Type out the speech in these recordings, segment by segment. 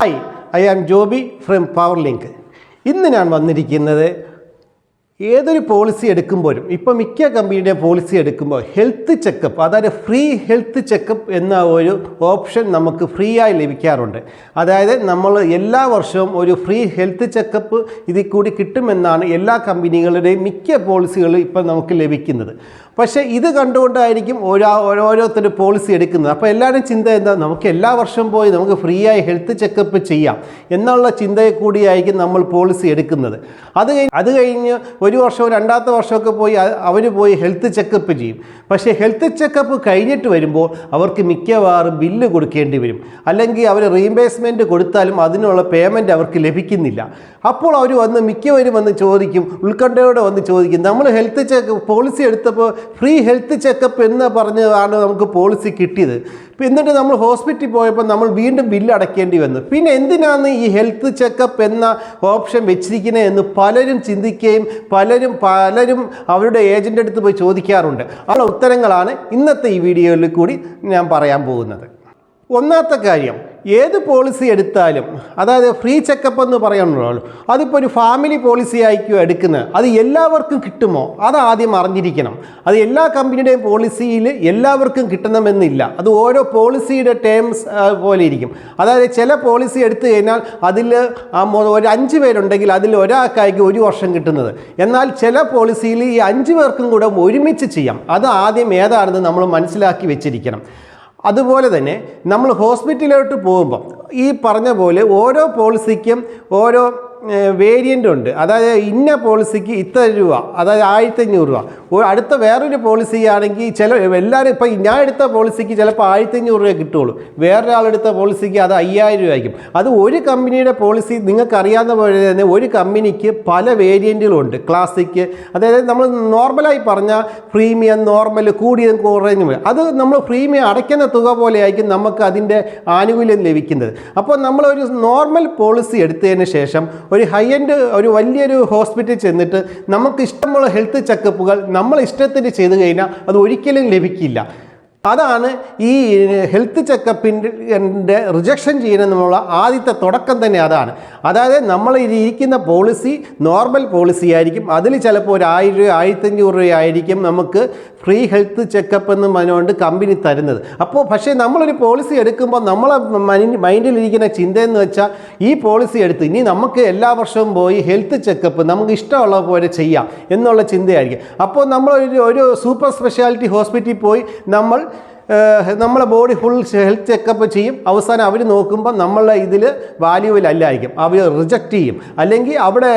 Hi I am Joby from power link ഇന്ന് ഞാൻ വന്നിരിക്കുന്നത് ഏതൊരു പോളിസി എടുക്കുമ്പോഴും ഇപ്പോൾ മിക്ക കമ്പനിയുടെ പോളിസി എടുക്കുമ്പോൾ ഹെൽത്ത് ചെക്കപ്പ് അതായത് ഫ്രീ ഹെൽത്ത് ചെക്കപ്പ് എന്ന ഒരു ഓപ്ഷൻ നമുക്ക് ഫ്രീ ആയി ലഭിക്കാറുണ്ട്. അതായത് നമ്മൾ എല്ലാ വർഷവും ഒരു ഫ്രീ ഹെൽത്ത് ചെക്കപ്പ് ഇതിൽ കൂടി കിട്ടുമെന്നാണ് എല്ലാ കമ്പനികളുടെയും മിക്ക പോളിസികളും ഇപ്പം നമുക്ക് ലഭിക്കുന്നത്. പക്ഷേ ഇത് കണ്ടുകൊണ്ടായിരിക്കും ഓരോ ഓരോരുത്തർ പോളിസി എടുക്കുന്നത്. അപ്പോൾ എല്ലാവരും ചിന്ത എന്താ? നമുക്ക് എല്ലാ വർഷവും പോയി നമുക്ക് ഫ്രീ ആയി ഹെൽത്ത് ചെക്കപ്പ് ചെയ്യാം എന്നുള്ള ചിന്തയെ കൂടിയായിരിക്കും നമ്മൾ പോളിസി എടുക്കുന്നത്. അത് കഴിഞ്ഞ് അത് കഴിഞ്ഞ് ഒരു വർഷവും രണ്ടാമത്തെ വർഷമൊക്കെ പോയി അവർ പോയി ഹെൽത്ത് ചെക്കപ്പ് ചെയ്യും. പക്ഷേ ഹെൽത്ത് ചെക്കപ്പ് കഴിഞ്ഞിട്ട് വരുമ്പോൾ അവർക്ക് മിക്കവാറും ബില്ല് കൊടുക്കേണ്ടി വരും. അല്ലെങ്കിൽ അവർ റീംബേഴ്സ്മെന്റ് കൊടുത്താലും അതിനുള്ള പേയ്മെന്റ് അവർക്ക് ലഭിക്കുന്നില്ല. അപ്പോൾ അവർ വന്ന് മിക്കവരും വന്ന് ചോദിക്കും ഉത്കണ്ഠയോടെ വന്ന് ചോദിക്കും നമ്മൾ ഹെൽത്ത് ചെക്ക് പോളിസി എടുത്തപ്പോൾ ഫ്രീ ഹെൽത്ത് ചെക്കപ്പ് എന്ന് പറഞ്ഞതാണ് നമുക്ക് പോളിസി കിട്ടിയത്. എന്നിട്ട് നമ്മൾ ഹോസ്പിറ്റലിൽ പോയപ്പോൾ നമ്മൾ വീണ്ടും ബില്ല് അടയ്ക്കേണ്ടി വന്നു. പിന്നെ എന്തിനാണ് ഈ ഹെൽത്ത് ചെക്കപ്പ് എന്ന ഓപ്ഷൻ വെച്ചിരിക്കുന്നത് എന്ന് പലരും ചിന്തിക്കുകയും പലരും പലരും അവരുടെ ഏജന്റ് അടുത്ത് പോയി ചോദിക്കാറുണ്ട്. ആ ഉത്തരങ്ങളാണ് ഇന്നത്തെ ഈ വീഡിയോയിൽ കൂടി ഞാൻ പറയാൻ പോകുന്നത്. ഒന്നാമത്തെ കാര്യം ഏത് പോളിസി എടുത്താലും അതായത് ഫ്രീ ചെക്കപ്പ് എന്ന് പറയുന്നുള്ളൂ അതിപ്പോൾ ഒരു ഫാമിലി പോളിസി ആയിരിക്കും എടുക്കുന്നത് അത് എല്ലാവർക്കും കിട്ടുമോ? അത് ആദ്യം അറിഞ്ഞിരിക്കണം. അത് എല്ലാ കമ്പനിയുടെയും പോളിസിയിൽ എല്ലാവർക്കും കിട്ടണമെന്നില്ല. അത് ഓരോ പോളിസിയുടെ ടേംസ് പോലെ ഇരിക്കും. അതായത് ചില പോളിസി എടുത്തു കഴിഞ്ഞാൽ അതിൽ ഒരു അഞ്ച് പേരുണ്ടെങ്കിൽ അതിൽ ഒരാൾക്കായിരിക്കും ഒരു വർഷം കിട്ടുന്നത്. എന്നാൽ ചില പോളിസിയിൽ ഈ അഞ്ച് പേർക്കും കൂടെ ഒരുമിച്ച് ചെയ്യാം. അത് ആദ്യം ഏതാണെന്ന് നമ്മൾ മനസ്സിലാക്കി വെച്ചിരിക്കണം. അതുപോലെ തന്നെ നമ്മൾ ഹോസ്പിറ്റലിലോട്ട് പോകുമ്പോൾ ഈ പറഞ്ഞ പോലെ ഓരോ പോളിസിക്കും ഓരോ വേരിയന്റ് ഉണ്ട്. അതായത് ഇന്ന പോളിസിക്ക് ഇത്ര രൂപ അതായത് ആയിരത്തഞ്ഞൂറ് രൂപ. അടുത്ത വേറൊരു പോളിസി ആണെങ്കിൽ ചില എല്ലാവരും ഇപ്പം ഞാൻ എടുത്ത പോളിസിക്ക് ചിലപ്പോൾ ആയിരത്തഞ്ഞൂറ് രൂപ കിട്ടുള്ളൂ വേറൊരാളെടുത്ത പോളിസിക്ക് അത് അയ്യായിരം രൂപ ആയിരിക്കും അത് ഒരു കമ്പനിയുടെ പോളിസി നിങ്ങൾക്ക് അറിയാവുന്ന പോലെ തന്നെ ഒരു കമ്പനിക്ക് പല വേരിയന്റുകളുണ്ട് ക്ലാസിക്ക് അതായത് നമ്മൾ നോർമലായി പറഞ്ഞാൽ പ്രീമിയം നോർമൽ കൂടിയതും കുറഞ്ഞും അത് നമ്മൾ പ്രീമിയം അടയ്ക്കുന്ന തുക പോലെയായിരിക്കും നമുക്ക് അതിന്റെ ആനുകൂല്യം ലഭിക്കുന്നത്. അപ്പോൾ നമ്മളൊരു നോർമൽ പോളിസി എടുത്തതിന് ശേഷം ഒരു ഹൈ എൻഡ് ഒരു വലിയൊരു ഹോസ്പിറ്റലിൽ ചെന്നിട്ട് നമുക്ക് ഇഷ്ടമുള്ള ഹെൽത്ത് ചെക്കപ്പുകൾ നമ്മൾ ഇഷ്ടത്തിന് ചെയ്ത് കഴിഞ്ഞാൽ അത് ഒരിക്കലും ലഭിക്കില്ല. അതാണ് ഈ ഹെൽത്ത് ചെക്കപ്പിന്റെ റിജക്ഷൻ ചെയ്യണമെന്നുള്ള ആദ്യത്തെ തുടക്കം തന്നെ അതാണ്. അതായത് നമ്മൾ ഇരിക്കുന്ന പോളിസി നോർമൽ പോളിസി ആയിരിക്കും. അതിൽ ചിലപ്പോൾ ഒരു ആയിരം രൂപ ആയിരത്തഞ്ഞൂറ് രൂപ ആയിരിക്കും നമുക്ക് ഫ്രീ ഹെൽത്ത് ചെക്കപ്പ് എന്ന് പറഞ്ഞുകൊണ്ട് കമ്പനി തരുന്നത്. അപ്പോൾ പക്ഷേ നമ്മളൊരു പോളിസി എടുക്കുമ്പോൾ നമ്മളെ മൈൻഡിലിരിക്കുന്ന ചിന്തയെന്ന് വെച്ചാൽ ഈ പോളിസി എടുത്ത് ഇനി നമുക്ക് എല്ലാ വർഷവും പോയി ഹെൽത്ത് ചെക്കപ്പ് നമുക്ക് ഇഷ്ടമുള്ള പോലെ ചെയ്യാം എന്നുള്ള ചിന്തയായിരിക്കും. അപ്പോൾ നമ്മളൊരു ഒരു സൂപ്പർ സ്പെഷ്യാലിറ്റി ഹോസ്പിറ്റലിൽ പോയി നമ്മൾ നമ്മളെ ബോഡി ഫുൾ ഹെൽത്ത് ചെക്കപ്പ് ചെയ്യും. അവസാനം അവർ നോക്കുമ്പോൾ നമ്മളെ ഇതിൽ വാല്യൂവിലല്ലായിരിക്കും അവർ റിജക്റ്റ് ചെയ്യും. അല്ലെങ്കിൽ അവിടെ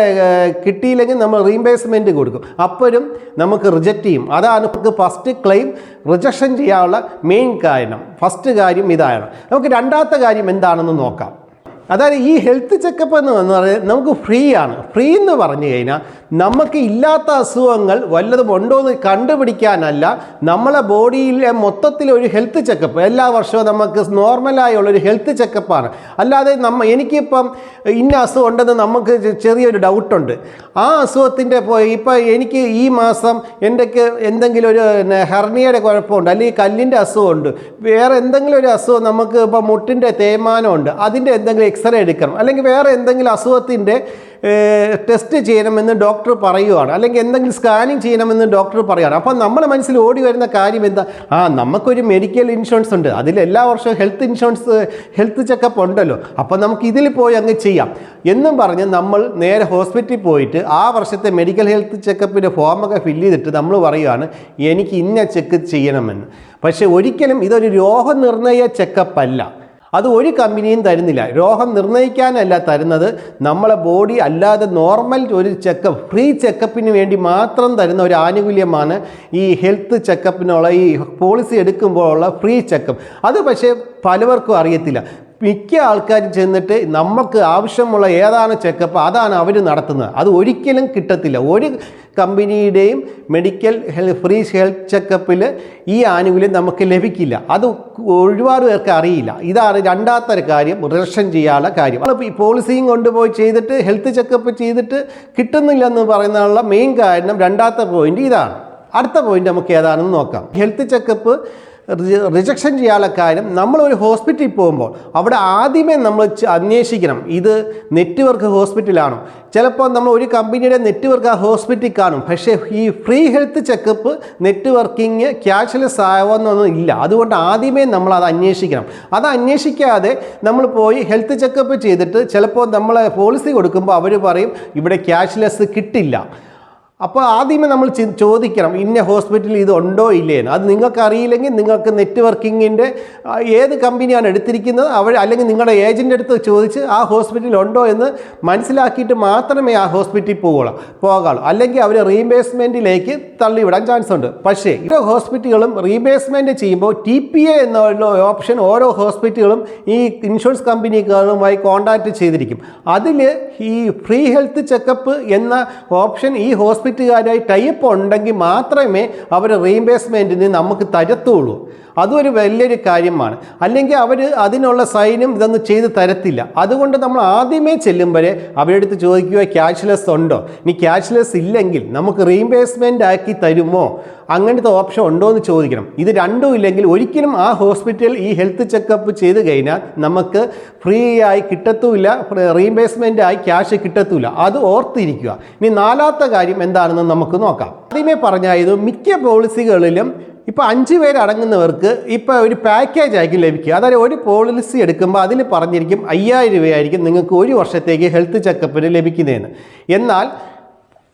കിട്ടിയില്ലെങ്കിൽ നമ്മൾ റീംബേഴ്സ്മെന്റ് കൊടുക്കും. അപ്പോഴും നമുക്ക് റിജക്റ്റ് ചെയ്യും. അതാണ് നമുക്ക് ഫസ്റ്റ് ക്ലെയിം റിജക്ഷൻ ചെയ്യാനുള്ള മെയിൻ കാരണം. ഫസ്റ്റ് കാര്യം ഇതാണ്. നമുക്ക് രണ്ടാമത്തെ കാര്യം എന്താണെന്ന് നോക്കാം. അതായത് ഈ ഹെൽത്ത് ചെക്കപ്പ് എന്ന് പറഞ്ഞാൽ നമുക്ക് ഫ്രീ ആണ്. ഫ്രീ എന്ന് പറഞ്ഞു കഴിഞ്ഞാൽ നമുക്ക് ഇല്ലാത്ത അസുഖങ്ങൾ വല്ലതും ഉണ്ടോ എന്ന് കണ്ടുപിടിക്കാനല്ല നമ്മളെ ബോഡിയിലെ മൊത്തത്തിൽ ഒരു ഹെൽത്ത് ചെക്കപ്പ് എല്ലാ വർഷവും നമുക്ക് നോർമലായുള്ളൊരു ഹെൽത്ത് ചെക്കപ്പാണ് അല്ലാതെ നമ്മ എനിക്കിപ്പം ഇന്ന അസുഖം ഉണ്ടെന്ന് നമുക്ക് ചെറിയൊരു ഡൗട്ടുണ്ട് ആ അസുഖത്തിന്റെ ഇപ്പോൾ എനിക്ക് ഈ മാസം എന്റെക്ക് എന്തെങ്കിലും ഒരു ഹെർണിയുടെ കുഴപ്പമുണ്ട് അല്ലെങ്കിൽ കല്ലിന്റെ അസുഖമുണ്ട് വേറെ എന്തെങ്കിലും ഒരു അസുഖം നമുക്ക് ഇപ്പോൾ മുട്ടിന്റെ തേയ്മാനമുണ്ട് അതിന്റെ എന്തെങ്കിലും എക്സ്റേ എടുക്കണം. അല്ലെങ്കിൽ വേറെ എന്തെങ്കിലും അസുഖത്തിന്റെ ടെസ്റ്റ് ചെയ്യണമെന്ന് ഡോക്ടർ പറയുവാണ്. അല്ലെങ്കിൽ എന്തെങ്കിലും സ്കാനിങ് ചെയ്യണമെന്ന് ഡോക്ടർ പറയുകയാണ് അപ്പോൾ നമ്മുടെ മനസ്സിൽ ഓടി വരുന്ന കാര്യം എന്താ? ആ നമുക്കൊരു മെഡിക്കൽ ഇൻഷുറൻസ് ഉണ്ട്. അതിൽ എല്ലാ വർഷവും ഹെൽത്ത് ഇൻഷുറൻസ് ഹെൽത്ത് ചെക്കപ്പ് ഉണ്ടല്ലോ. അപ്പോൾ നമുക്ക് ഇതിൽ പോയി അങ്ങ് ചെയ്യാം. എന്നും പറഞ്ഞ് നമ്മൾ നേരെ ഹോസ്പിറ്റലിൽ പോയിട്ട് ആ വർഷത്തെ മെഡിക്കൽ ഹെൽത്ത് ചെക്കപ്പിന്റെ ഫോമൊക്കെ ഫില്ല് ചെയ്തിട്ട് നമ്മൾ പറയുകയാണ് എനിക്ക് ഇന്ന ചെക്ക് ചെയ്യണമെന്ന്. പക്ഷേ ഒരിക്കലും ഇതൊരു രോഗനിർണയ ചെക്കപ്പ് അല്ല അത് ഒരു കമ്പനിയും തരുന്നില്ല. രോഗം നിർണയിക്കാനല്ല തരുന്നത്. നമ്മളെ ബോഡി അല്ലാതെ നോർമൽ ഒരു ചെക്കപ്പ് ഫ്രീ ചെക്കപ്പിന് വേണ്ടി മാത്രം തരുന്ന ഒരു ആനുകൂല്യമാണ് ഈ ഹെൽത്ത് ചെക്കപ്പിനുള്ള ഈ പോളിസി എടുക്കുമ്പോഴുള്ള ഫ്രീ ചെക്കപ്പ്. അത് പക്ഷേ പലവർക്കും അറിയത്തില്ല. മിക്ക ആൾക്കാരും ചെന്നിട്ട് നമുക്ക് ആവശ്യമുള്ള ഏതാണ് ചെക്കപ്പ് അതാണ് അവർ നടത്തുന്നത്. അത് ഒരിക്കലും കിട്ടത്തില്ല. ഒരു കമ്പനിയുടെയും മെഡിക്കൽ ഹെൽത്ത് ഫ്രീ ഹെൽത്ത് ചെക്കപ്പിൽ ഈ ആനുകൂല്യം നമുക്ക് ലഭിക്കില്ല. അത് ഒരുപാട് പേർക്ക് അറിയില്ല. ഇതാണ് രണ്ടാമത്തെ കാര്യം റിലക്ഷൻ ചെയ്യാനുള്ള കാര്യം. അപ്പോൾ ഈ പോളിസിയും കൊണ്ടുപോയി ചെയ്തിട്ട് ഹെൽത്ത് ചെക്കപ്പ് ചെയ്തിട്ട് കിട്ടുന്നില്ലെന്ന് പറയുന്നതിനുള്ള മെയിൻ കാരണം രണ്ടാമത്തെ പോയിന്റ് ഇതാണ്. അടുത്ത പോയിന്റ് നമുക്ക് ഏതാണെന്ന് നോക്കാം. ഹെൽത്ത് ചെക്കപ്പ് റിജക്ഷൻ ചെയ്യാനുള്ള കാര്യം നമ്മളൊരു ഹോസ്പിറ്റലിൽ പോകുമ്പോൾ അവിടെ ആദ്യമേ നമ്മൾ അന്വേഷിക്കണം. ഇത് നെറ്റ്വർക്ക് ഹോസ്പിറ്റലാണോ. ചിലപ്പോൾ നമ്മൾ ഒരു കമ്പനിയുടെ നെറ്റ്വർക്ക് ആ ഹോസ്പിറ്റലിൽ കാണും. പക്ഷേ ഈ free health checkup networking cashless ആവുന്നൊന്നും ഇല്ല. അതുകൊണ്ട് ആദ്യമേ നമ്മൾ അത് അന്വേഷിക്കണം. അത് അന്വേഷിക്കാതെ നമ്മൾ പോയി ഹെൽത്ത് ചെക്കപ്പ് ചെയ്തിട്ട് ചിലപ്പോൾ നമ്മൾ പോളിസി കൊടുക്കുമ്പോൾ അവർ പറയും ഇവിടെ ക്യാഷ്ലെസ് കിട്ടില്ല. അപ്പോൾ ആദ്യമേ നമ്മൾ ചോദിക്കണം ഇന്ന ഹോസ്പിറ്റലിൽ ഇത് ഉണ്ടോ ഇല്ലേന്ന്. അത് നിങ്ങൾക്ക് അറിയില്ലെങ്കിൽ നിങ്ങൾക്ക് നെറ്റ്വർക്കിങ്ങിന്റെ ഏത് കമ്പനിയാണ് എടുത്തിരിക്കുന്നത് അവർ അല്ലെങ്കിൽ നിങ്ങളുടെ ഏജന്റ് അടുത്ത് ചോദിച്ച് ആ ഹോസ്പിറ്റലിൽ ഉണ്ടോ എന്ന് മനസ്സിലാക്കിയിട്ട് മാത്രമേ ആ ഹോസ്പിറ്റലിൽ പോകുള്ളൂ പോകാളൂ അല്ലെങ്കിൽ അവർ റീബേസ്മെന്റിലേക്ക് തള്ളിവിടാൻ ചാൻസ് ഉണ്ട്. പക്ഷേ ഓരോ ഹോസ്പിറ്റലുകളും റീബേസ്മെന്റ് ചെയ്യുമ്പോൾ ടി പി എ എന്നുള്ള ഓപ്ഷൻ ഓരോ ഹോസ്പിറ്റലുകളും ഈ ഇൻഷുറൻസ് കമ്പനികളുമായി കോൺടാക്റ്റ് ചെയ്തിരിക്കും. അതിൽ ഈ ഫ്രീ ഹെൽത്ത് ചെക്കപ്പ് എന്ന ഓപ്ഷൻ ഈ ഹോസ്പിറ്റലുകാരായി ടൈപ്പ് ഉണ്ടെങ്കിൽ മാത്രമേ അവർ റീഇംബേഴ്സ്മെന്റിന് നമുക്ക് തരത്തുള്ളൂ. അതും ഒരു വലിയൊരു കാര്യമാണ്. അല്ലെങ്കിൽ അവർ അതിനുള്ള സൈനും ഇതൊന്നും ചെയ്ത് തരത്തില്ല. അതുകൊണ്ട് നമ്മൾ ആദ്യമേ ചെല്ലുമ്പോൾ അവരുടെ അടുത്ത് ചോദിക്കുക ക്യാഷ്ലെസ് ഉണ്ടോ? ഇനി ക്യാഷ്ലെസ് ഇല്ലെങ്കിൽ നമുക്ക് റീഇംബേഴ്സ്മെന്റ് ആക്കി തരുമോ? അങ്ങനത്തെ ഓപ്ഷൻ ഉണ്ടോ എന്ന് ചോദിക്കണം. ഇത് രണ്ടും ഇല്ലെങ്കിൽ ഒരിക്കലും ആ ഹോസ്പിറ്റൽ ഈ ഹെൽത്ത് ചെക്കപ്പ് ചെയ്ത് കഴിഞ്ഞാൽ നമുക്ക് ഫ്രീ ആയി കിട്ടത്തുമില്ല റീഇംബേഴ്സ്മെന്റ് ആയി ക്യാഷ് കിട്ടത്തുമില്ല. അത് ഓർത്തിരിക്കുക. ഇനി നാലാമത്തെ കാര്യം എന്താണെന്ന് നമുക്ക് നോക്കാം. ആദ്യമേ പറഞ്ഞായത് മിക്ക പോളിസികളിലും ഇപ്പോൾ അഞ്ച് പേരടങ്ങുന്നവർക്ക് ഇപ്പോൾ ഒരു പാക്കേജ് ആയിരിക്കും ലഭിക്കുക. അതായത് ഒരു പോളിസി എടുക്കുമ്പോൾ അതിൽ പറഞ്ഞിരിക്കും അയ്യായിരം രൂപയായിരിക്കും നിങ്ങൾക്ക് ഒരു വർഷത്തേക്ക് ഹെൽത്ത് ചെക്കപ്പിന് ലഭിക്കുന്നതെന്ന്. എന്നാൽ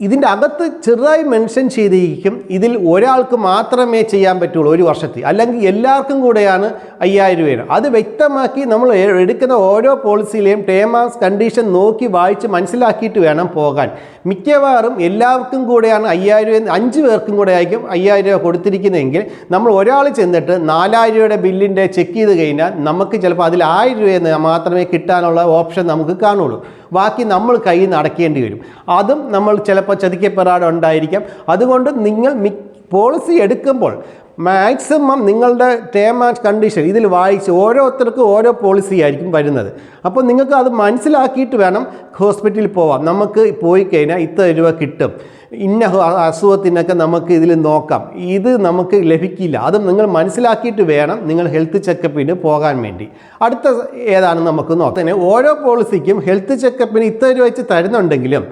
ഇതിന്റെ അകത്ത് ചെറുതായി മെൻഷൻ ചെയ്തിരിക്കും ഇതിൽ ഒരാൾക്ക് മാത്രമേ ചെയ്യാൻ പറ്റുള്ളൂ ഒരു വർഷത്തിൽ. അല്ലെങ്കിൽ എല്ലാവർക്കും കൂടെയാണ് അയ്യായിരം രൂപയാണ് അത് വ്യക്തമാക്കി നമ്മൾ എടുക്കുന്ന ഓരോ പോളിസിയിലെയും ടേം ആൻഡ് കണ്ടീഷൻ നോക്കി വായിച്ച് മനസ്സിലാക്കിയിട്ട് വേണം പോകാൻ. മിക്കവാറും എല്ലാവർക്കും കൂടെയാണ് അയ്യായിരം രൂപ അഞ്ച് പേർക്കും കൂടെ ആയിരിക്കും അയ്യായിരം രൂപ കൊടുത്തിരിക്കുന്നതെങ്കിൽ നമ്മൾ ഒരാൾ ചെന്നിട്ട് നാലായിരം രൂപയുടെ ബില്ലിന്റെ ചെക്ക് ചെയ്ത് കഴിഞ്ഞാൽ നമുക്ക് ചിലപ്പോൾ അതിൽ ആയിരം രൂപ മാത്രമേ കിട്ടാനുള്ള ഓപ്ഷൻ നമുക്ക് കാണുള്ളൂ. ബാക്കി നമ്മൾ കയ്യിൽ നടക്കേണ്ടി വരും. അതും നമ്മൾ ചിലപ്പോൾ ചതിക്കപ്പെടാതെ ഉണ്ടായിരിക്കാം അതുകൊണ്ട് നിങ്ങൾ മി പോളിസി എടുക്കുമ്പോൾ മാക്സിമം നിങ്ങളുടെ ടേം ആൻഡ് കണ്ടീഷൻ ഇതിൽ വായിച്ച് ഓരോരുത്തർക്കും ഓരോ പോളിസി ആയിരിക്കും വരുന്നത്. അപ്പോൾ നിങ്ങൾക്ക് അത് മനസ്സിലാക്കിയിട്ട് വേണം ഹോസ്പിറ്റലിൽ പോവാം നമുക്ക് പോയി കഴിഞ്ഞാൽ ഇത്ര രൂപ കിട്ടും. ഇന്ന അസുഖത്തിനൊക്കെ നമുക്ക് ഇതിൽ നോക്കാം. ഇത് നമുക്ക് ലഭിക്കില്ല. അത് നിങ്ങൾ മനസ്സിലാക്കിയിട്ട് വേണം നിങ്ങൾ ഹെൽത്ത് ചെക്കപ്പിന് പോകാൻ വേണ്ടി. അടുത്ത ഏതാണ് നമുക്ക് നോക്കാം. ഓരോ പോളിസിക്കും ഹെൽത്ത് ചെക്കപ്പിന് ഇത്ര രൂപ വെച്ച് തരുന്നുണ്ടെങ്കിലും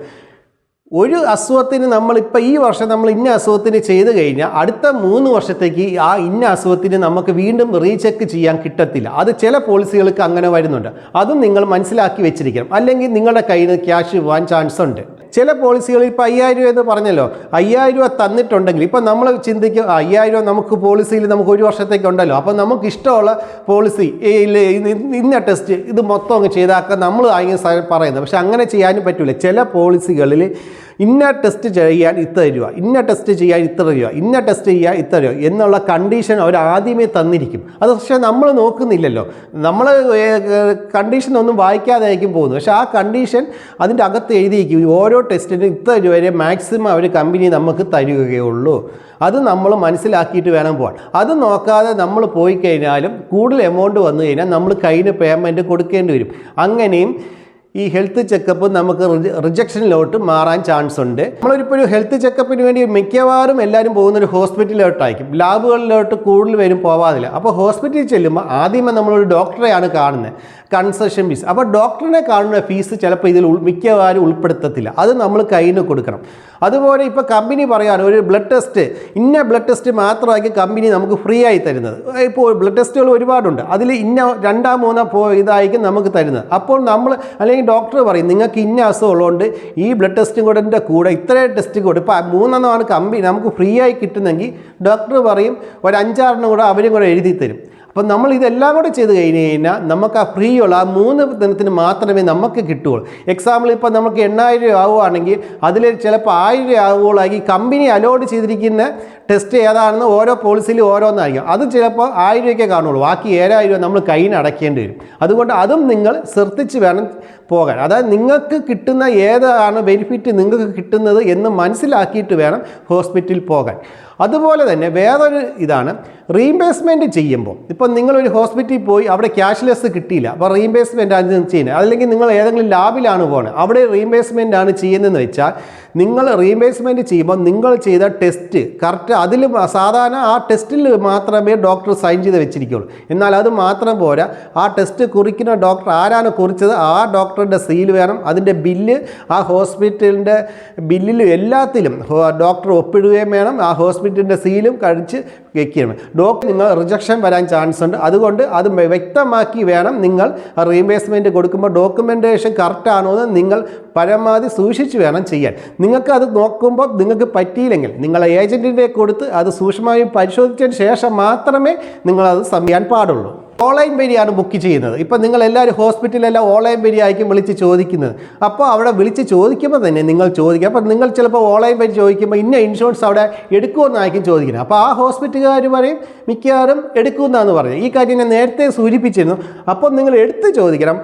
ഒരു അസുഖത്തിന് നമ്മളിപ്പോൾ ഈ വർഷം നമ്മൾ ഇന്ന അസുഖത്തിന് ചെയ്ത് കഴിഞ്ഞാൽ അടുത്ത മൂന്ന് വർഷത്തേക്ക് ആ ഇന്ന അസുഖത്തിന് നമുക്ക് വീണ്ടും റീചെക്ക് ചെയ്യാൻ കിട്ടത്തില്ല. അത് ചില പോളിസികൾക്ക് അങ്ങനെ വരുന്നുണ്ട്. അതും നിങ്ങൾ മനസ്സിലാക്കി വെച്ചിരിക്കണം. അല്ലെങ്കിൽ നിങ്ങളുടെ കയ്യിൽ നിന്ന് ക്യാഷ് പോകാൻ ചാൻസ് ഉണ്ട്. ചില പോളിസികൾ ഇപ്പോൾ അയ്യായിരം രൂപ എന്ന് പറഞ്ഞല്ലോ. അയ്യായിരം രൂപ തന്നിട്ടുണ്ടെങ്കിൽ ഇപ്പം നമ്മൾ ചിന്തിക്കും "ആ, അയ്യായിരം രൂപ നമുക്ക് പോളിസിയിൽ നമുക്ക് ഒരു വർഷത്തേക്ക് ഉണ്ടല്ലോ. അപ്പോൾ നമുക്ക് ഇഷ്ടമുള്ള പോളിസി ഇന്ന ടെസ്റ്റ് ഇത് മൊത്തം അങ്ങ് ചെയ്താക്കാൻ നമ്മൾ ആയി പറയുന്നത്. പക്ഷെ അങ്ങനെ ചെയ്യാനും പറ്റില്ല ചില പോളിസികളിൽ ഇന്ന ടെസ്റ്റ് ചെയ്യാൻ ഇത്ര രൂപ ഇന്ന ടെസ്റ്റ് ചെയ്യാൻ ഇത്ര രൂപ ഇന്ന ടെസ്റ്റ് ചെയ്യാൻ ഇത്ര രൂപ എന്നുള്ള കണ്ടീഷൻ അവർ ആദ്യമേ തന്നിരിക്കും. അത് പക്ഷേ നമ്മൾ നോക്കുന്നില്ലല്ലോ. നമ്മൾ കണ്ടീഷൻ ഒന്നും വായിക്കാതെ ആയിരിക്കും പോകുന്നത്. പക്ഷേ ആ കണ്ടീഷൻ അതിന്റെ അകത്ത് എഴുതിയിരിക്കും ഓരോ ടെസ്റ്റിനും ഇത്ര രൂപ വരെ മാക്സിമം അവർ കമ്പനി നമുക്ക് തരികയുള്ളൂ. അത് നമ്മൾ മനസ്സിലാക്കിയിട്ട് വേണം പോകാൻ അത് നോക്കാതെ നമ്മൾ പോയി കഴിഞ്ഞാലും കൂടുതൽ എമൗണ്ട് വന്നു കഴിഞ്ഞാൽ നമ്മൾ കയ്യിൽ പേയ്മെന്റ് കൊടുക്കേണ്ടി വരും. അങ്ങനെയും ഈ ഹെൽത്ത് ചെക്കപ്പ് നമുക്ക് റിജക്ഷനിലോട്ട് മാറാൻ ചാൻസ് ഉണ്ട്. നമ്മളിപ്പോൾ ഒരു ഹെൽത്ത് ചെക്കപ്പിന് വേണ്ടി മിക്കവാറും എല്ലാവരും പോകുന്ന ഒരു ഹോസ്പിറ്റലിലോട്ടായിരിക്കും ലാബുകളിലോട്ട് കൂടുതൽ പേരും പോവാതില്ല. അപ്പോൾ ഹോസ്പിറ്റലിൽ ചെല്ലുമ്പോൾ ആദ്യമേ നമ്മളൊരു ഡോക്ടറെയാണ് കാണുന്നത് കൺസെഷൻ ഫീസ് അപ്പോൾ ഡോക്ടറിനെ കാണുന്ന ഫീസ് ചിലപ്പോൾ ഇതിൽ മിക്കവാറും ഉൾപ്പെടുത്തത്തില്ല. അത് നമ്മൾ കയ്യിൽ കൊടുക്കണം. അതുപോലെ ഇപ്പോൾ കമ്പനി പറയാൻ ഒരു ബ്ലഡ് ടെസ്റ്റ് ഇന്ന ബ്ലഡ് ടെസ്റ്റ് മാത്രമായിരിക്കും കമ്പനി നമുക്ക് ഫ്രീ ആയി തരുന്നത്. ഇപ്പോൾ ബ്ലഡ് ടെസ്റ്റുകൾ ഒരുപാടുണ്ട്. അതിൽ ഇന്ന രണ്ടാം മൂന്നോ പോ ഇതായിരിക്കും നമുക്ക് തരുന്നത്. അപ്പോൾ നമ്മൾ അല്ലെങ്കിൽ ഡോക്ടർ പറയും നിങ്ങൾക്ക് ഇന്ന അസുഖം ഉള്ളതുകൊണ്ട് ഈ ബ്ലഡ് ടെസ്റ്റും കൂടെ കൂടെ ഇത്രയും ടെസ്റ്റ് കൂടെ ഇപ്പോൾ മൂന്നെണ്ണമാണ് കമ്പനി നമുക്ക് ഫ്രീ ആയി കിട്ടുന്നെങ്കിൽ ഡോക്ടർ പറയും ഒരു അഞ്ചാറെണ്ണം കൂടെ അവരും കൂടെ എഴുതി തരും. അപ്പം നമ്മൾ ഇതെല്ലാം കൂടെ ചെയ്ത് കഴിഞ്ഞ് കഴിഞ്ഞാൽ നമുക്ക് ആ ഫ്രീ ഉള്ള ആ മൂന്ന് ദിനത്തിന് മാത്രമേ നമുക്ക് കിട്ടുകയുള്ളൂ. എക്സാമ്പിൾ ഇപ്പോൾ നമുക്ക് എണ്ണായിരം രൂപ ആവുകയാണെങ്കിൽ അതിൽ ചിലപ്പോൾ ആയിരം രൂപ ആവുകയുള്ളായി കമ്പനി അലോഡ് ചെയ്തിരിക്കുന്ന ടെസ്റ്റ് ഏതാണെന്ന് ഓരോ പോളിസിയിലും ഓരോന്നായിരിക്കും. അത് ചിലപ്പോൾ ആയിരം രൂപയ്ക്കേ കാണുള്ളൂ. ബാക്കി ഏഴായിരം രൂപ നമ്മൾ കയ്യിൽ അടയ്ക്കേണ്ടി വരും. അതുകൊണ്ട് അതും നിങ്ങൾ ശ്രദ്ധിച്ച് വേണം പോകാൻ. അതായത് നിങ്ങൾക്ക് കിട്ടുന്ന ഏതാണ് ബെനിഫിറ്റ് നിങ്ങൾക്ക് കിട്ടുന്നത് എന്ന് മനസ്സിലാക്കിയിട്ട് വേണം ഹോസ്പിറ്റലിൽ പോകാൻ. അതുപോലെ തന്നെ വേറൊരു ഇതാണ്. റീഇംബേഴ്സ്മെന്റ് ചെയ്യുമ്പോൾ ഇപ്പം നിങ്ങളൊരു ഹോസ്പിറ്റലിൽ പോയി അവിടെ ക്യാഷ്ലെസ് കിട്ടിയില്ല. അപ്പോൾ റീഇംബേഴ്സ്മെന്റ് ആണ് ചെയ്യുന്നത്. അല്ലെങ്കിൽ നിങ്ങൾ ഏതെങ്കിലും ലാബിലാണ് പോകുന്നത് അവിടെ റീഇംബേഴ്സ്മെന്റ് ആണ് ചെയ്യുന്നതെന്ന് വെച്ചാൽ നിങ്ങൾ റീംബേഴ്സ്മെന്റ് ചെയ്യുമ്പോൾ നിങ്ങൾ ചെയ്ത ടെസ്റ്റ് കറക്റ്റ് അതിൽ സാധാരണ ആ ടെസ്റ്റിൽ മാത്രമേ ഡോക്ടർ സൈൻ ചെയ്ത് വെച്ചിരിക്കുകയുള്ളൂ എന്നാൽ അത് മാത്രം പോരാ. ആ ടെസ്റ്റ് കുറിക്കുന്ന ഡോക്ടർ ആരാണ് കുറിച്ചത്? ആ ഡോക്ടറുടെ സീൽ വേണം. അതിന്റെ ബില്ല് ആ ഹോസ്പിറ്റലിന്റെ ബില്ലിലും എല്ലാത്തിലും ഡോക്ടർ ഒപ്പിടുകയും വേണം. ആ ഹോസ്പിറ്റലിന്റെ സീലും കഴിച്ച് വയ്ക്കുകയും ഡോക്ടർ നിങ്ങൾ റിജക്ഷൻ വരാൻ ചാൻസ് ഉണ്ട്. അതുകൊണ്ട് അത് വ്യക്തമാക്കി വേണം നിങ്ങൾ റീംബേഴ്സ്മെന്റ് കൊടുക്കുമ്പോൾ ഡോക്യുമെന്റേഷൻ കറക്റ്റാണോ എന്ന് നിങ്ങൾ പരമാവധി സൂക്ഷിച്ച് വേണം ചെയ്യാൻ. നിങ്ങൾക്ക് അത് നോക്കുമ്പോൾ നിങ്ങൾക്ക് പറ്റിയില്ലെങ്കിൽ നിങ്ങൾ ഏജന്റിന്റെ കൊടുത്ത് അത് സൂക്ഷ്മമായി പരിശോധിച്ചതിന് ശേഷം മാത്രമേ നിങ്ങളത് സംയാൻ പാടുള്ളൂ. ഓൺലൈൻ വഴിയാണ് ബുക്ക് ചെയ്യുന്നത്. ഇപ്പം നിങ്ങൾ എല്ലാവരും ഹോസ്പിറ്റലെല്ലാം ഓൺലൈൻ വഴിയായിരിക്കും വിളിച്ച് ചോദിക്കുന്നത്. അപ്പോൾ അവിടെ വിളിച്ച് ചോദിക്കുമ്പോൾ തന്നെ നിങ്ങൾ ചോദിക്കുക അപ്പം നിങ്ങൾ ചിലപ്പോൾ ഓൺലൈൻ വഴി ചോദിക്കുമ്പോൾ ഇന്ന ഇൻഷുറൻസ് അവിടെ എടുക്കുമെന്നായിരിക്കും ചോദിക്കുന്നത്. അപ്പോൾ ആ ഹോസ്പിറ്റലുകാർ പറയും മിക്കവാറും എടുക്കുമെന്നാണ് പറഞ്ഞത് ഈ കാര്യം ഞാൻ നേരത്തെ സൂചിപ്പിച്ചിരുന്നു. അപ്പോൾ നിങ്ങൾ എടുത്ത് ചോദിക്കണം.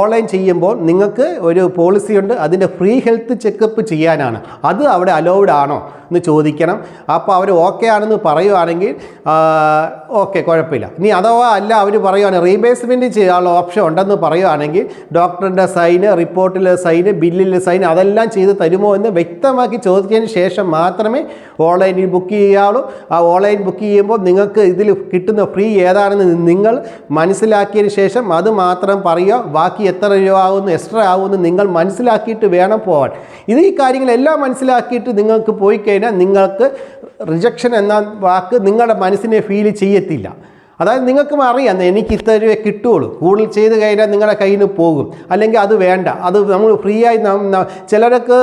ഓൺലൈൻ ചെയ്യുമ്പോൾ നിങ്ങൾക്ക് ഒരു പോളിസി ഉണ്ട്. അതിന്റെ ഫ്രീ ഹെൽത്ത് ചെക്കപ്പ് ചെയ്യാനാണ്. അത് അവിടെ അലൗഡ് ആണോ എന്ന് ചോദിക്കണം. അപ്പോൾ അവർ ഓക്കെ ആണെന്ന് പറയുവാണെങ്കിൽ ഓക്കെ കുഴപ്പമില്ല. ഇനി അഥവാ അല്ല അവർ പറയുവാണെങ്കിൽ റീബേസ്മെന്റ് ചെയ്യാനുള്ള ഓപ്ഷൻ ഉണ്ടെന്ന് പറയുവാണെങ്കിൽ ഡോക്ടറിന്റെ സൈന് റിപ്പോർട്ടിൽ സൈന് ബില്ലിൽ സൈന് അതെല്ലാം ചെയ്ത് തരുമോ എന്ന് വ്യക്തമാക്കി ചോദിച്ചതിന് ശേഷം മാത്രമേ ഓൺലൈനിൽ ബുക്ക് ചെയ്യാവുള്ളൂ ആ ഓൺലൈൻ ബുക്ക് ചെയ്യുമ്പോൾ നിങ്ങൾക്ക് ഇതിൽ കിട്ടുന്ന ഫ്രീ ഏതാണെന്ന് നിങ്ങൾ മനസ്സിലാക്കിയതിന് ശേഷം അത് മാത്രം പറയുക. ബാക്കി എത്ര രൂപ ആകുന്നു എക്സ്ട്രാ ആകുമെന്ന് നിങ്ങൾ മനസ്സിലാക്കിയിട്ട് വേണം പോകാൻ ഇത് ഈ കാര്യങ്ങളെല്ലാം മനസ്സിലാക്കിയിട്ട് നിങ്ങൾക്ക് പോയി കഴിഞ്ഞാൽ നിങ്ങൾക്ക് റിജക്ഷൻ എന്ന വാക്ക് നിങ്ങളുടെ മനസ്സിനെ ഫീൽ ചെയ്യത്തില്ല. അതായത് നിങ്ങൾക്കും അറിയാം എനിക്ക് ഇത്രയേ കിട്ടുകയുള്ളൂ കൂടുതൽ ചെയ്ത് കഴിഞ്ഞാൽ നിങ്ങളുടെ കയ്യിൽ നിന്ന് പോകും. അല്ലെങ്കിൽ അത് വേണ്ട. അത് നമ്മൾ ഫ്രീ ആയി ചിലർക്ക്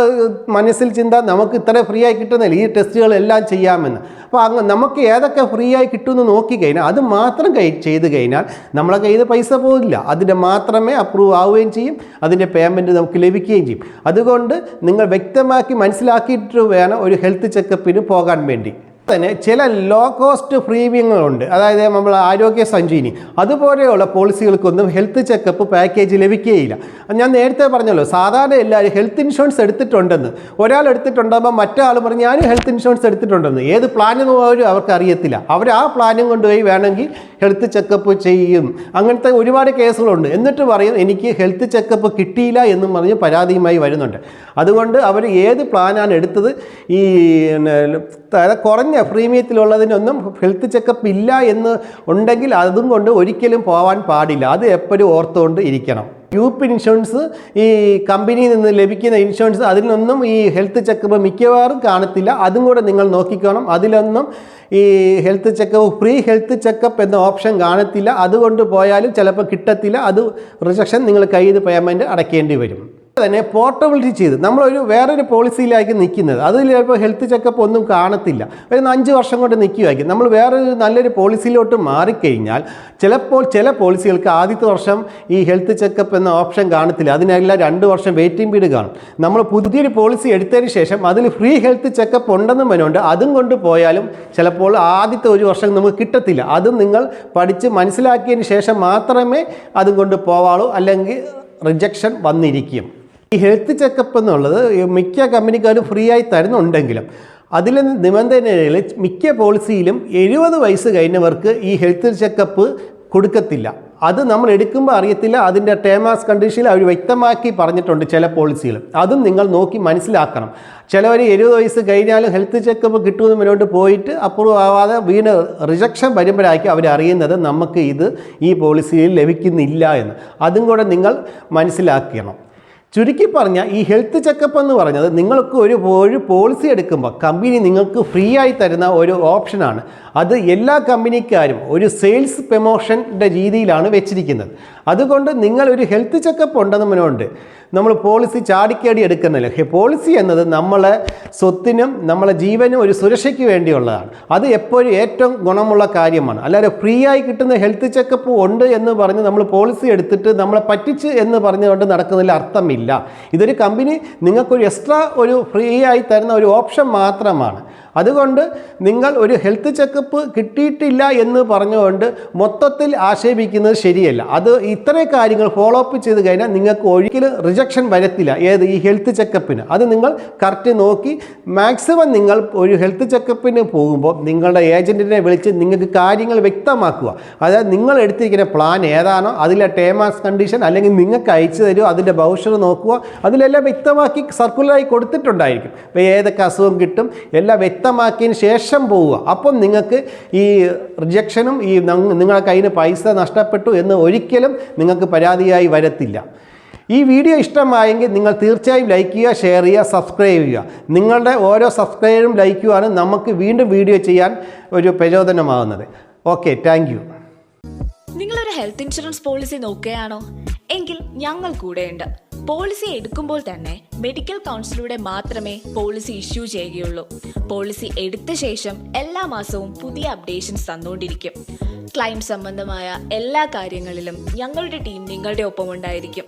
മനസ്സിൽ ചിന്ത നമുക്ക് ഇത്ര ഫ്രീ ആയി കിട്ടുന്നില്ല. ഈ ടെസ്റ്റുകളെല്ലാം ചെയ്യാമെന്ന്. അപ്പോൾ അങ്ങ് നമുക്ക് ഏതൊക്കെ ഫ്രീ ആയി കിട്ടുമെന്ന് നോക്കിക്കഴിഞ്ഞാൽ അത് മാത്രം കൈ ചെയ്ത് കഴിഞ്ഞാൽ നമ്മളെ കയ്യിൽ പൈസ പോകില്ല. അതിന്റെ മാത്രമേ അപ്രൂവ് ആവുകയും ചെയ്യും. അതിന്റെ പേയ്മെന്റ് നമുക്ക് ലഭിക്കുകയും ചെയ്യും. അതുകൊണ്ട് നിങ്ങൾ വ്യക്തമാക്കി മനസ്സിലാക്കിയിട്ട് വേണം ഒരു ഹെൽത്ത് ചെക്കപ്പിന് പോകാൻ വേണ്ടി. തന്നെ ചില ലോ കോസ്റ്റ് പ്രീമിയങ്ങളുണ്ട് അതായത് നമ്മൾ ആരോഗ്യ സഞ്ജീനി അതുപോലെയുള്ള പോളിസികൾക്കൊന്നും ഹെൽത്ത് ചെക്കപ്പ് പാക്കേജ് ലഭിക്കുകയില്ല ഞാൻ നേരത്തെ പറഞ്ഞല്ലോ സാധാരണ എല്ലാവരും ഹെൽത്ത് ഇൻഷുറൻസ് എടുത്തിട്ടുണ്ടെന്ന്. ഒരാൾ എടുത്തിട്ടുണ്ടാകുമ്പോൾ മറ്റാൾ പറഞ്ഞ് ഞാനും ഹെൽത്ത് ഇൻഷുറൻസ് എടുത്തിട്ടുണ്ടെന്ന്. ഏത് പ്ലാനെന്ന് പോലും അവർക്ക് അറിയത്തില്ല. അവർ ആ പ്ലാനും കൊണ്ടുപോയി വേണമെങ്കിൽ ഹെൽത്ത് ചെക്കപ്പ് ചെയ്യും. അങ്ങനത്തെ ഒരുപാട് കേസുകളുണ്ട്. എന്നിട്ട് പറയും എനിക്ക് ഹെൽത്ത് ചെക്കപ്പ് കിട്ടിയില്ല എന്നും പറഞ്ഞ് പരാതിയുമായി വരുന്നുണ്ട്. അതുകൊണ്ട് അവർ ഏത് പ്ലാനാണ് എടുത്തത്? ഈ പിന്നെ, കുറഞ്ഞ പ്രീമിയത്തിലുള്ളതിനൊന്നും ഹെൽത്ത് ചെക്കപ്പ് ഇല്ല എന്ന് ഉണ്ടെങ്കിൽ അതും കൊണ്ട് ഒരിക്കലും പോകാൻ പാടില്ല. അത് എപ്പോഴും ഓർത്തുകൊണ്ട് ഇരിക്കണം. ഗ്രൂപ്പ് ഇൻഷുറൻസ് ഈ കമ്പനിയിൽ നിന്ന് ലഭിക്കുന്ന ഇൻഷുറൻസ് അതിലൊന്നും ഈ ഹെൽത്ത് ചെക്കപ്പ് മിക്കവാറും കാണത്തില്ല. അതും കൂടെ നിങ്ങൾ നോക്കിക്കോണം. അതിലൊന്നും ഈ health checkup free health checkup എന്ന ഓപ്ഷൻ കാണത്തില്ല. അതുകൊണ്ട് പോയാലും ചിലപ്പോൾ കിട്ടത്തില്ല. അത് റിജക്ഷൻ നിങ്ങൾ കയ്യിൽ പേയ്മെന്റ് അടയ്ക്കേണ്ടി വരും. തന്നെ പോർട്ടബിലിറ്റി ചെയ്ത് നമ്മളൊരു വേറൊരു പോളിസിയിലേക്ക് നിൽക്കുന്നത് അതിൽ ചിലപ്പോൾ ഹെൽത്ത് ചെക്കപ്പ് ഒന്നും കാണത്തില്ല. ഒരു അഞ്ച് വർഷം കൊണ്ട് നിൽക്കുമായിരിക്കും നമ്മൾ വേറൊരു നല്ലൊരു പോളിസിയിലോട്ട് മാറിക്കഴിഞ്ഞാൽ ചിലപ്പോൾ ചില പോളിസികൾക്ക് ആദ്യത്തെ വർഷം ഈ ഹെൽത്ത് ചെക്കപ്പ് എന്ന ഓപ്ഷൻ കാണത്തില്ല. അതിനെല്ലാം രണ്ട് വർഷം വെയിറ്റിംഗ് പീരീഡ് കാണും. നമ്മൾ പുതിയൊരു പോളിസി എടുത്തതിന് ശേഷം അതിൽ ഫ്രീ ഹെൽത്ത് ചെക്കപ്പ് ഉണ്ടെന്നും വരുന്നുണ്ട്. അതും കൊണ്ട് പോയാലും ചിലപ്പോൾ ആദ്യത്തെ ഒരു വർഷം നമുക്ക് കിട്ടത്തില്ല. അതും നിങ്ങൾ പഠിച്ച് മനസ്സിലാക്കിയതിന് ശേഷം മാത്രമേ അതും കൊണ്ട് പോവാളൂ. അല്ലെങ്കിൽ റിജക്ഷൻ വന്നിരിക്കും. ഈ ഹെൽത്ത് ചെക്കപ്പ് എന്നുള്ളത് മിക്ക കമ്പനിക്കാരും ഫ്രീ ആയി തരുന്നുണ്ടെങ്കിലും അതിൽ നിബന്ധനയിൽ മിക്ക പോളിസിയിലും എഴുപത് വയസ്സ് കഴിഞ്ഞവർക്ക് ഈ ഹെൽത്ത് ചെക്കപ്പ് കൊടുക്കത്തില്ല. അത് നമ്മൾ എടുക്കുമ്പോൾ അറിയത്തില്ല അതിന്റെ ടേമാസ് കണ്ടീഷനിൽ അവർ വ്യക്തമാക്കി പറഞ്ഞിട്ടുണ്ട് ചില പോളിസികൾ അതും നിങ്ങൾ നോക്കി മനസ്സിലാക്കണം. ചിലവർ എഴുപത് വയസ്സ് കഴിഞ്ഞാലും ഹെൽത്ത് ചെക്കപ്പ് കിട്ടുമെന്ന് മുന്നോട്ട് പോയിട്ട് അപ്രൂവ് ആവാതെ വീണ് റിജക്ഷൻ വരുമ്പോഴായിരിക്കും അവരറിയുന്നത് നമുക്ക് ഇത് ഈ പോളിസിയിൽ ലഭിക്കുന്നില്ല എന്ന്. അതും കൂടെ നിങ്ങൾ മനസ്സിലാക്കണം. ചുരുക്കി പറഞ്ഞാൽ ഈ ഹെൽത്ത് ചെക്കപ്പ് എന്ന് പറഞ്ഞത് നിങ്ങൾക്ക് ഒരു ഒരു പോളിസി എടുക്കുമ്പോൾ കമ്പനി നിങ്ങൾക്ക് ഫ്രീ ആയി തരുന്ന ഒരു ഓപ്ഷനാണ്. അത് എല്ലാ കമ്പനിക്കാരും ഒരു സെയിൽസ് പ്രൊമോഷന്റെ രീതിയിലാണ് വെച്ചിരിക്കുന്നത്. അതുകൊണ്ട് നിങ്ങൾ ഒരു ഹെൽത്ത് ചെക്കപ്പ് ഉണ്ടെന്ന് മുന്നോട്ട് നമ്മൾ പോളിസി ചാടിക്കാടി എടുക്കുന്നില്ല. പോളിസി എന്നത് നമ്മളെ സ്വത്തിനും നമ്മളെ ജീവനും ഒരു സുരക്ഷയ്ക്ക് വേണ്ടിയുള്ളതാണ്. അത് എപ്പോഴും ഏറ്റവും ഗുണമുള്ള കാര്യമാണ്. അല്ലാതെ ഫ്രീ ആയി കിട്ടുന്ന ഹെൽത്ത് ചെക്കപ്പ് ഉണ്ട് എന്ന് പറഞ്ഞ് നമ്മൾ പോളിസി എടുത്തിട്ട് നമ്മളെ പറ്റിച്ച് എന്ന് പറഞ്ഞുകൊണ്ട് നടക്കുന്നതിൽ അർത്ഥമില്ല. ഇതൊരു കമ്പനി നിങ്ങൾക്കൊരു എക്സ്ട്രാ ഒരു ഫ്രീ ആയി തരുന്ന ഒരു ഓപ്ഷൻ മാത്രമാണ്. അതുകൊണ്ട് നിങ്ങൾ ഒരു ഹെൽത്ത് ചെക്കപ്പ് കിട്ടിയിട്ടില്ല എന്ന് പറഞ്ഞുകൊണ്ട് മൊത്തത്തിൽ ആക്ഷേപിക്കുന്നത് ശരിയല്ല. അത് ഇത്രയും കാര്യങ്ങൾ ഫോളോ അപ്പ് ചെയ്ത് കഴിഞ്ഞാൽ നിങ്ങൾക്ക് ഒരിക്കലും റിജക്ഷൻ വരത്തില്ല. ഏത്? ഈ ഹെൽത്ത് ചെക്കപ്പിന് അത് നിങ്ങൾ കറക്റ്റ് നോക്കി മാക്സിമം നിങ്ങൾ ഒരു ഹെൽത്ത് ചെക്കപ്പിന് പോകുമ്പോൾ നിങ്ങളുടെ ഏജന്റിനെ വിളിച്ച് നിങ്ങൾക്ക് കാര്യങ്ങൾ വ്യക്തമാക്കുക. അതായത് നിങ്ങൾ എടുത്തിരിക്കുന്ന പ്ലാൻ ഏതാണോ അതിലെ ടേം ആൻഡ് കണ്ടീഷൻ അല്ലെങ്കിൽ നിങ്ങൾക്ക് അയച്ചു തരുമോ അതിന്റെ ഭവിഷ്യം നോക്കുക അതിലെല്ലാം വ്യക്തമാക്കി സർക്കുലറായി കൊടുത്തിട്ടുണ്ടായിരിക്കും. ഇപ്പോൾ ഏതൊക്കെ അസുഖം കിട്ടും എല്ലാം വ്യക്തമാക്കിയതിന് ശേഷം പോവുക. അപ്പം നിങ്ങൾക്ക് ഈ റിജക്ഷനും ഈ നിങ്ങളുടെ കയ്യിൽ പൈസ നഷ്ടപ്പെട്ടു എന്ന് ഒരിക്കലും നിങ്ങൾക്ക് പരാതിയായി വരത്തില്ല. ഈ വീഡിയോ ഇഷ്ടമായെങ്കിൽ നിങ്ങൾ തീർച്ചയായും ലൈക്ക് ചെയ്യുക ഷെയർ ചെയ്യുക സബ്സ്ക്രൈബ് ചെയ്യുക. നിങ്ങളുടെ ഓരോ സബ്സ്ക്രൈബും ലൈക്കുമാണ് നമുക്ക് വീണ്ടും വീഡിയോ ചെയ്യാൻ ഒരു പ്രചോദനമാകുന്നത് ഓക്കെ താങ്ക് യു നിങ്ങളൊരു ഹെൽത്ത് ഇൻഷുറൻസ് പോളിസി നോക്കുകയാണോ? എങ്കിൽ ഞങ്ങൾ കൂടെയുണ്ട്. പോളിസി എടുക്കുമ്പോൾ തന്നെ മെഡിക്കൽ കൗൺസിലൂടെ മാത്രമേ പോളിസി ഇഷ്യൂ ചെയ്യുകയുള്ളൂ. പോളിസി എടുത്ത ശേഷം എല്ലാ മാസവും പുതിയ അപ്ഡേഷൻസ് തന്നുകൊണ്ടിരിക്കും. ക്ലൈം സംബന്ധമായ എല്ലാ കാര്യങ്ങളിലും ഞങ്ങളുടെ ടീം നിങ്ങളുടെ ഒപ്പം ഉണ്ടായിരിക്കും